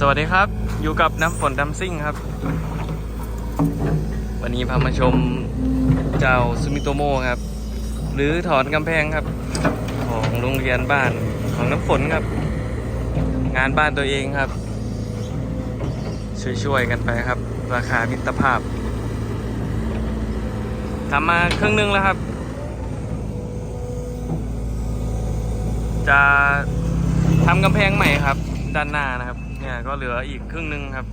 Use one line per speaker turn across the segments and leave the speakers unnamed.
สวัสดีครับ อยู่กับน้ำฝนดำซิ่งครับ วันนี้พามาชมเจ้าซูมิโตโมครับ หรือถอนกำแพงครับ ของโรงเรียนบ้านของน้ำฝนครับ งานบ้านตัวเองครับ ช่วยๆกันไปครับ ราคามิตรภาพทำมาครึ่งหนึงแล้วครับ จะทำกำแพงใหม่ครับ ด้านหน้านะครับ เนี่ยก็เหลืออีกครึ่งหนึงครับ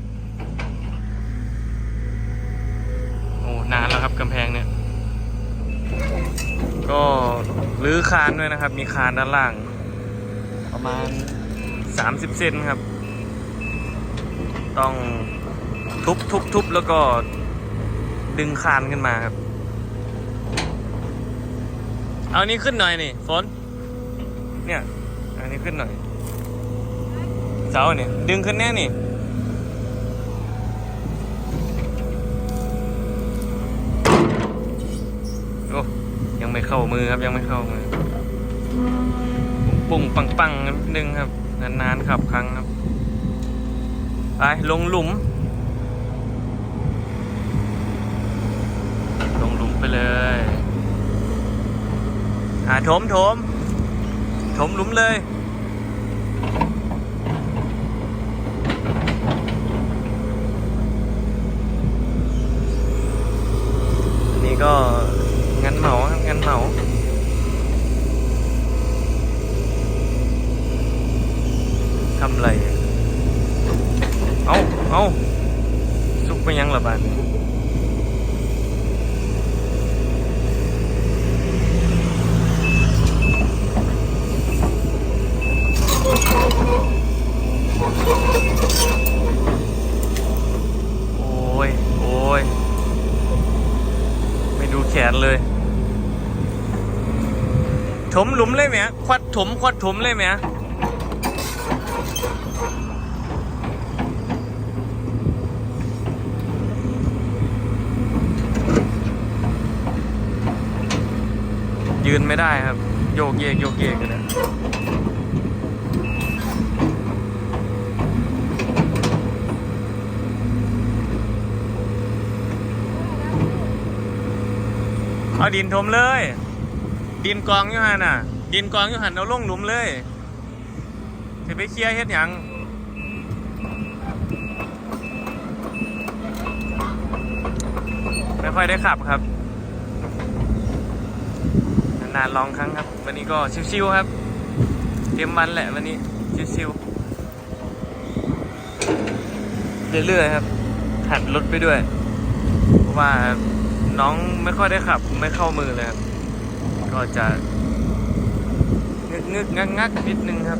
โอ้นานแล้วครับกำแพงเนี่ย ก็รื้อคานด้วยนะครับ มีคานด้านล่าง ประมาณ 30 เซนครับ ต้องทุบทุบทุบแล้วก็ดึงคานขึ้นมาครับ เอานี้ขึ้นหน่อยนี่ฝนเนี่ย อันนี้ขึ้นหน่อย เสาเนี่ยดึงขึ้นแน่นี่โอ้ยังไม่เข้ามือครับยังไม่เข้ามือ ปุ่งปังปังนิดนึงครับ นานๆขับครั้งครับไปลงหลุม ลงหลุมไปเลยอ่าถมถมถมหลุมเลย อันนี้ก็งานเหมาครับงานเหมา ทำอะไรอะ เอาซุกไปยังละบานโอ้ย โอ้ย ไม่ดูแขนเลย ถมหลุมเลยไหมควัดถม ควัดถมเลยไหม ยืนไม่ได้ครับ โยกเยกโยกเยกกันนะเอาดินถมเลย ดินกองอยู่หันน่ะ ดินกองอยู่หันเอาลงหลุมเลยจะไปเคลียร์เฮ็ดหยังไม่ค่อยได้ขับครับ นานลองครั้งครับ วันนี้ก็ชิวๆครับ เตรียมมันแหละวันนี้ชิวๆเรื่อยๆครับหัดรถไปด้วย เพราะว่าน้องไม่ค่อยได้ขับ ไม่เข้ามือเลยครับ ก็จะงึกงึกงักงักๆนิดนึงครับ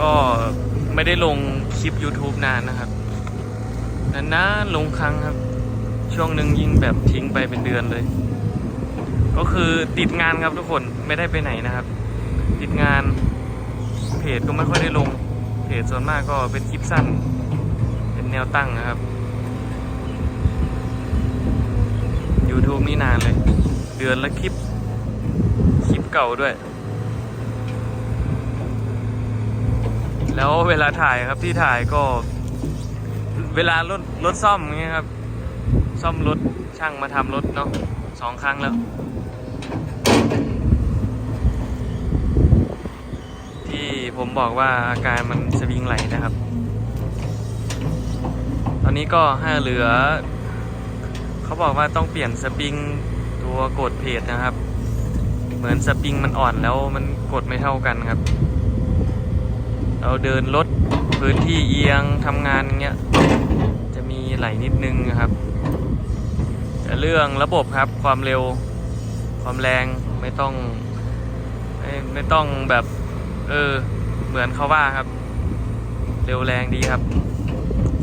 ก็ไม่ได้ลงคลิป YouTube นานนะครับนานๆลงครั้งครับ ช่วงหนึ่งยิ่งแบบทิ้งไปเป็นเดือนเลย ก็คือติดงานครับทุกคนไม่ได้ไปไหนนะครับ ติดงานเพจก็ไม่ค่อยได้ลง เพจส่วนมากก็เป็นคลิปสั้น เป็นแนวตั้งนะครับ YouTube นี่นานเลย เดือนละคลิป คลิปเก่าด้วย แล้วเวลาถ่ายครับที่ถ่ายก็ เวลารถรถซ่อมเงี้ยครับ ซ่อมรถช่างมาทำรถเนาะสองครั้งแล้ว ที่ผมบอกว่าอาการมันสวิงไหลนะครับ ตอนนี้ก็ห้าเหลือ เขาบอกว่าต้องเปลี่ยนสปริงตัวกดเพจนะครับ เหมือนสปริงมันอ่อนแล้วมันกดไม่เท่ากันครับ เราเดินรถพื้นที่เอียงทำงานเงี้ยจะมีไหลนิดนึงนะครับ เรื่องระบบครับความเร็วความแรงไม่ต้องไม่ไม่ต้องแบบเออเหมือนเขาว่าครับ เร็วแรงดีครับ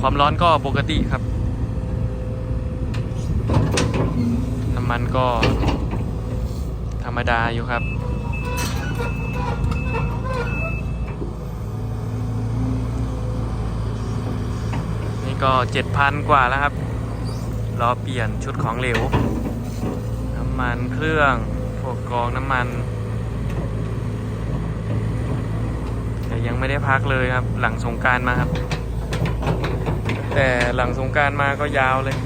ความร้อนก็ปกติครับ น้ำมันก็ธรรมดาอยู่ครับนี่ก็เจ็ดพันกว่าแล้วครับ รอเปลี่ยนชุดของเหลว น้ำมันเครื่องพวกกองน้ำมันแต่ยังไม่ได้พักเลยครับ หลังสงการมาครับ แต่หลังสงการมาก็ยาวเลย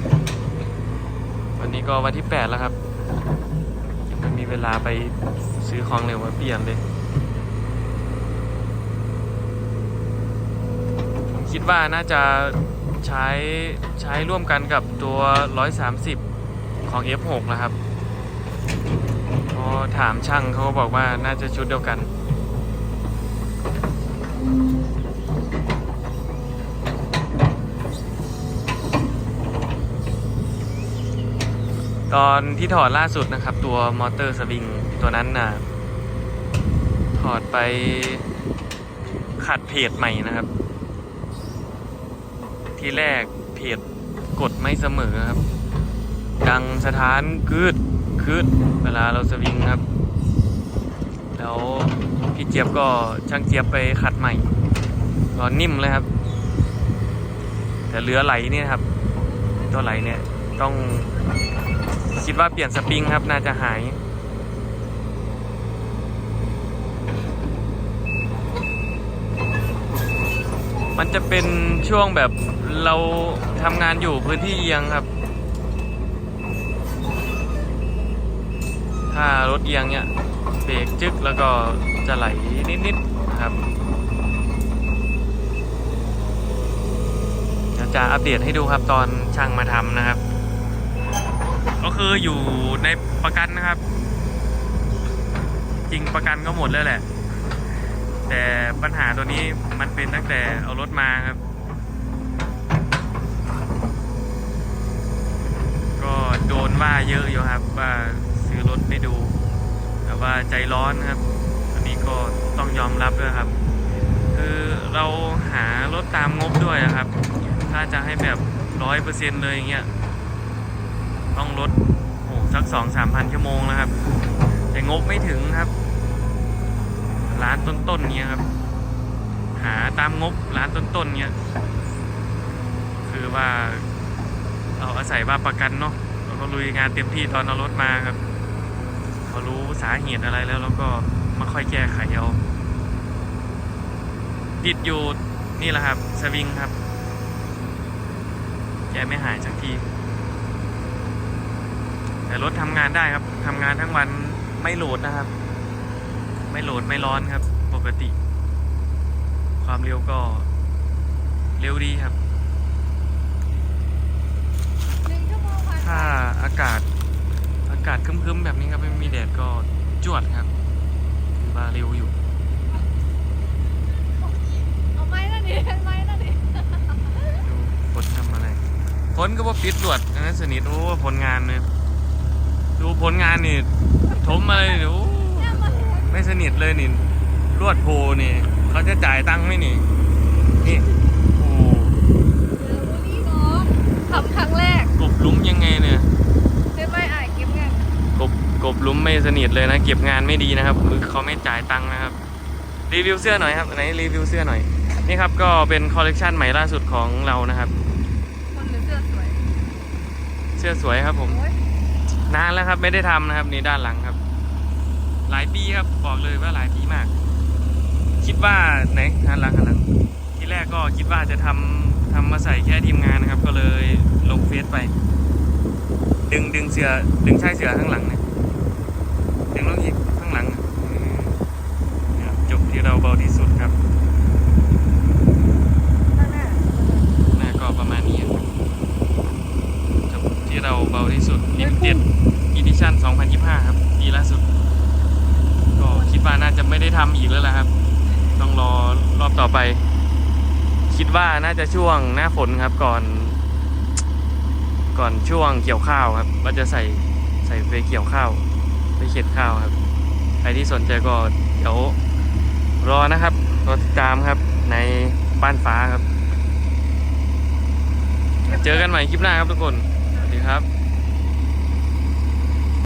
วันนี้ก็วันที่ 8 แล้วครับยังไม่มีเวลาไปซื้อของเร็วมาเปลี่ยนเลยผมคิดว่าน่าจะ ใช้ใช้ร่วมกันกับตัว 130 ของ F6 นะครับพอถามช่างเขาก็บอกว่าน่าจะชุดเดียวกันตอนที่ถอดล่าสุดนะครับ ตัวมอเตอร์สวิงตัวนั้นน่ะ ถอดไปขัดเพจใหม่นะครับ ที่แรกเพจกดไม่เสมอครับ ดังสถานคืดคืดเวลาเราสวิงครับ แล้วพี่เจี๊ยบก็ช่างเจี๊ยบไปขัดใหม่ก็นิ่มเลยครับ แต่เรือไหลนี่ครับ ตัวไหลเนี่ยต้องคิดว่าเปลี่ยนสปริงครับน่าจะหาย มันจะเป็นช่วงแบบเราทำงานอยู่พื้นที่เอียงครับ ถ้ารถเอียงเนี่ยเบรกจึกแล้วก็จะไหลนิดๆนะครับเดี๋ยวจะอัปเดตให้ดูครับตอนช่างมาทำนะครับ ก็คืออยู่ในประกันนะครับ จริงประกันก็หมดแล้วแหละ แต่ปัญหาตัวนี้มันเป็นตั้งแต่เอารถมาครับ ก็โดนว่าเยอะอยู่ครับ ว่าซื้อรถไม่ดู แต่ว่าใจร้อนครับ อันนี้ก็ต้องยอมรับด้วยครับ คือเราหารถตามงบด้วยครับ ถ้าจะให้แบบร้อยเปอร์เซ็นเลยอย่างเงี้ยต้องลดโอ้สักสองสามพันชั่วโมงนะครับ แต่งบไม่ถึงครับ ร้านต้นๆเนี้ยครับ หาตามงบร้านต้นๆเนี้ยคือว่าเราอาศัยว่าประกันเนาะเราก็ลุยงานเต็มที่ตอนเอารถมาครับพอรู้สาเหตุอะไรแล้วเราก็มาค่อยแก้ไขเอาติดอยู่นี่แหละครับ สวิงครับแกไม่หายสักที แต่รถทำงานได้ครับทำงานทั้งวันไม่โหลดนะครับ ไม่โหลดไม่ร้อนครับ ปกติ ความเร็วก็ เร็วดีครับ
หนึ่งชั่วโมงผ่าน
ถ้าอากาศอากาศครึ้มๆแบบนี้ครับไม่มีแดดก็จวดครับถือว่าเร็วอยู่
เอาไม้นั่นดิไม้นั่นดิ
ดูฝนทำอะไรฝนก็ว่าปิดตรวจอันนั้นสนิทโอ้ผลงานเลยดูผลงานนี่ถมอะไรนี่โอ้
เนี่ยมาถึง
ไม่สนิทเลยนี่ลวดโพนี่เขาจะจ่ายตังค์ไหมนี่ นี่โอ้
เจอวันนี้น้องทำครั้งแรก
กบหลุมยังไงเนี่ย
ใช่ไหมอ่ายเก็บเงิน
กบกบหลุมไม่สนิทเลยนะ เก็บงานไม่ดีนะครับคือเขาไม่จ่ายตังค์นะครับ รีวิวเสื้อหน่อยครับไหนรีวิวเสื้อหน่อย นี่ครับก็เป็นคอลเลกชันใหม่ล่าสุดของเรานะครับ
คนหรือเสื้อสวย
เสื้อสวยครับผม
โอ้ย
นานแล้วครับไม่ได้ทำนะครับนี่ด้านหลังครับ หลายปีครับบอกเลยว่าหลายปีมาก คิดว่าไหนด้านหลังด้านหลังที่แรกก็คิดว่าจะทำทำมาใส่แค่ทีมงานนะครับ ก็เลยลงเฟซไป ดึงดึงเสือดึงชายเสือข้างหลังเนี่ยดึงลงอีกข้างหลังอะอืมเนี่ยจบที่เราเบาที่สุดครับ
หน้า
ก็ประมาณนี้จบที่เราเบาที่สุด Limited Edition 2025 ครับปีล่าสุด ดว่าน่าจะไม่ได้ทำอีกแล้วละครับ ต้องรอรอบต่อไป คิดว่าน่าจะช่วงหน้าฝนครับก่อน ก่อนช่วงเกี่ยวข้าวครับว่าจะใส่ใส่ไปเกี่ยวข้าวไปเข็ดข้าวครับ ใครที่สนใจก็เดี๋ยวรอนะครับรอติดตามครับในบ้านฟ้าครับ เจอกันใหม่คลิปหน้าครับทุกคน สวัสดีครับ